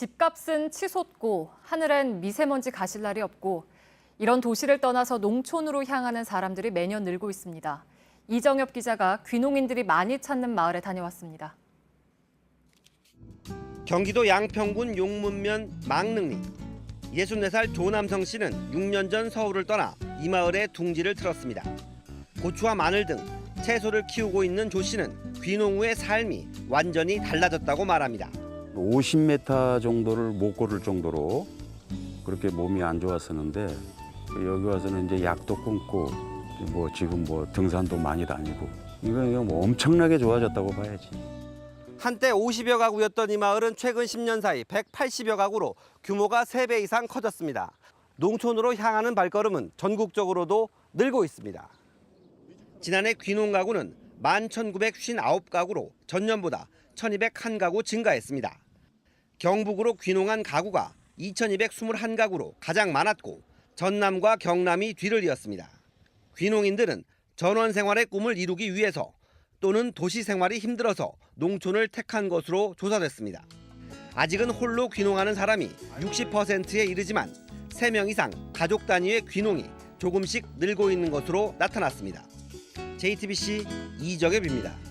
집값은 치솟고 하늘엔 미세먼지 가실 날이 없고 이런 도시를 떠나서 농촌으로 향하는 사람들이 매년 늘고 있습니다. 이정엽 기자가 귀농인들이 많이 찾는 마을에 다녀왔습니다. 경기도 양평군 용문면 망릉리 64살 조남성 씨는 6년 전 서울을 떠나 이 마을에 둥지를 틀었습니다. 고추와 마늘 등 채소를 키우고 있는 조 씨는 귀농 후의 삶이 완전히 달라졌다고 말합니다. 50m 정도를 못 걸을 정도로 그렇게 몸이 안 좋았었는데 여기 와서는 이제 약도 끊고 뭐 지금 뭐 등산도 많이 다니고 이건 이거 뭐 엄청나게 좋아졌다고 봐야지. 한때 50여 가구였던 이 마을은 최근 10년 사이 180여 가구로 규모가 3배 이상 커졌습니다. 농촌으로 향하는 발걸음은 전국적으로도 늘고 있습니다. 지난해 귀농 가구는 11,959가구로 전년보다 1,201가구 증가했습니다. 경북으로 귀농한 가구가 2,221가구로 가장 많았고 전남과 경남이 뒤를 이었습니다. 귀농인들은 전원 생활의 꿈을 이루기 위해서 또는 도시 생활이 힘들어서 농촌을 택한 것으로 조사됐습니다. 아직은 홀로 귀농하는 사람이 60%에 이르지만 3명 이상 가족 단위의 귀농이 조금씩 늘고 있는 것으로 나타났습니다. JTBC 이정엽입니다.